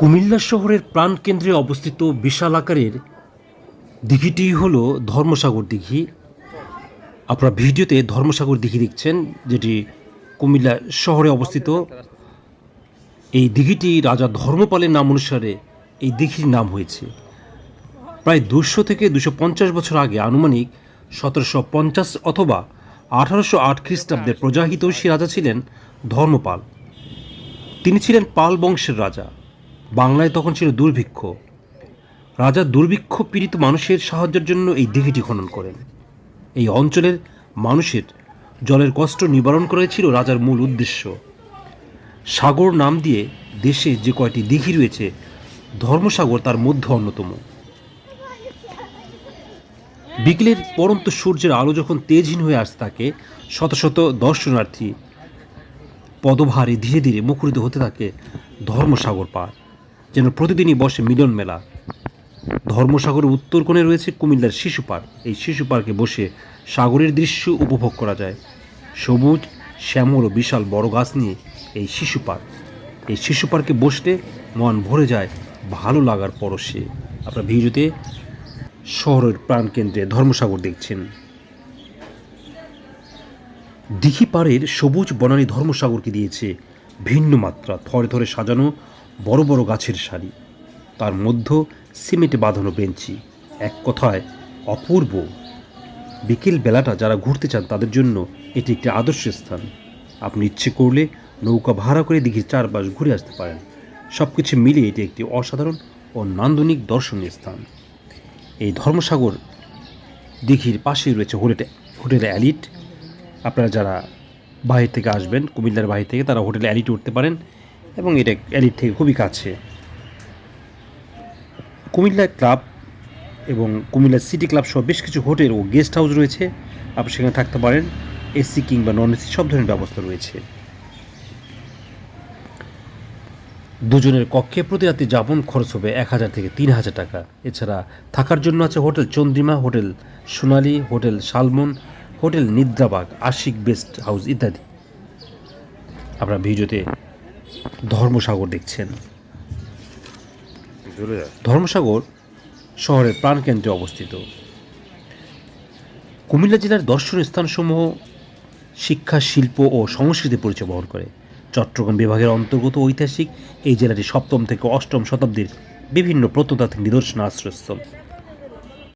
কুমিল্লা শহরের প্রাণকেন্দ্রে অবস্থিত বিশাল আকারের দিঘিটি হল ধর্মসাগর দিঘি। আপনারা ভিডিওতে ধর্মসাগর দিঘি দেখছেন, যেটি কুমিল্লা শহরে অবস্থিত। এই দিঘিটি রাজা ধর্মপালের নাম অনুসারে এই দিঘির নাম হয়েছে। প্রায় দুশো থেকে দুশো পঞ্চাশ বছর আগে আনুমানিক সতেরোশো পঞ্চাশ অথবা আঠারোশো আট খ্রিস্টাব্দের প্রজাহিতৈষী রাজা ছিলেন ধর্মপাল। তিনি ছিলেন পাল বংশের রাজা। বাংলায় তখন ছিল দুর্ভিক্ষ। রাজা দুর্ভিক্ষ পীড়িত মানুষের সাহায্যের জন্য এই দিঘিটি খনন করেন। এই অঞ্চলের মানুষের জলের কষ্ট নিবারণ করাই ছিল রাজার মূল উদ্দেশ্য। সাগর নাম দিয়ে দেশে যে কয়টি দিঘি রয়েছে, ধর্মসাগর তার মধ্যে অন্যতম। বিকেলের পরন্ত সূর্যের আলো যখন তেজহীন হয়ে আসতে থাকে শত শত দর্শনার্থী পদভারে ধীরে ধীরে মুখরিত হতে থাকে ধর্মসাগর পার যেন প্রতিদিনই বসে মিলন মেলা। ধর্মসাগরের উত্তর কোণে রয়েছে কুমিল্লার শিশু পার্ক। এই শিশু পার্কে বসে সাগরের দৃশ্য উপভোগ করা যায়। সবুজ, শ্যামল ও বিশাল বড় গাছ নিয়ে এই শিশু পার্ক। এই শিশু পার্কে বসলে মন ভরে যায় ভালো লাগার পরশে। আপনার ভিডিওতে শহরের প্রাণকেন্দ্রে ধর্মসাগর দেখছেন। দিঘি পাড়ের সবুজ বনানী ধর্মসাগরকে দিয়েছে ভিন্ন মাত্রা। থরে থরে সাজানো বড় বড় গাছের সারি। তার মধ্য সিমেন্টে বাঁধানো বেঞ্চি। এক কথায়, অপূর্ব। বিকেল বেলাটা যারা ঘুরতে চান তাদের জন্য এটি একটি আদর্শ স্থান। আপনি ইচ্ছে করলে নৌকা ভাড়া করে দিঘির চারপাশ ঘুরে আসতে পারেন। সব কিছু মিলিয়ে এটি একটি অসাধারণ ও নান্দনিক দর্শনীয় স্থান। এই ধর্মসাগর দিঘির পাশেই রয়েছে হোটেল হোটেল অ্যালিট। আপনারা যারা বাহির থেকে আসবেন, কুমিল্লার বাহির থেকে, তারা হোটেলে অ্যালিটে উঠতে পারেন। এবং এটা অ্যালিট থেকে খুবই কাছে। কুমিল্লা ক্লাব এবং কুমিল্লা সিটি ক্লাব সহ বেশ কিছু হোটেল ও গেস্ট হাউস রয়েছে। আপনি সেখানে থাকতে পারেন। এসি কিংবা নন এসি সব ধরনের ব্যবস্থা রয়েছে। দুজনের কক্ষে প্রতি রাতে যাপন খরচ হবে এক হাজার থেকে তিন হাজার টাকা। এছাড়া থাকার জন্য আছে hotel Chandrima, hotel Sonali, hotel Shalmon hotel Nidrabag, Ashik best house ইত্যাদি। আপনারা ভিডিওতে ধর্মসাগর দেখছেন। ধর্মসাগর শহরের প্রাণকেন্দ্রে অবস্থিত। কুমিল্লা জেলার দর্শনীয় স্থানসমূহ শিক্ষা শিল্প ও সংস্কৃতি পরিচয় বহন করে। চট্টগ্রাম বিভাগের অন্তর্গত ঐতিহাসিক এই জেলাটি সপ্তম থেকে অষ্টম শতাব্দীর বিভিন্ন প্রত্নতাত্ত্বিক নিদর্শন আশ্রয়স্থল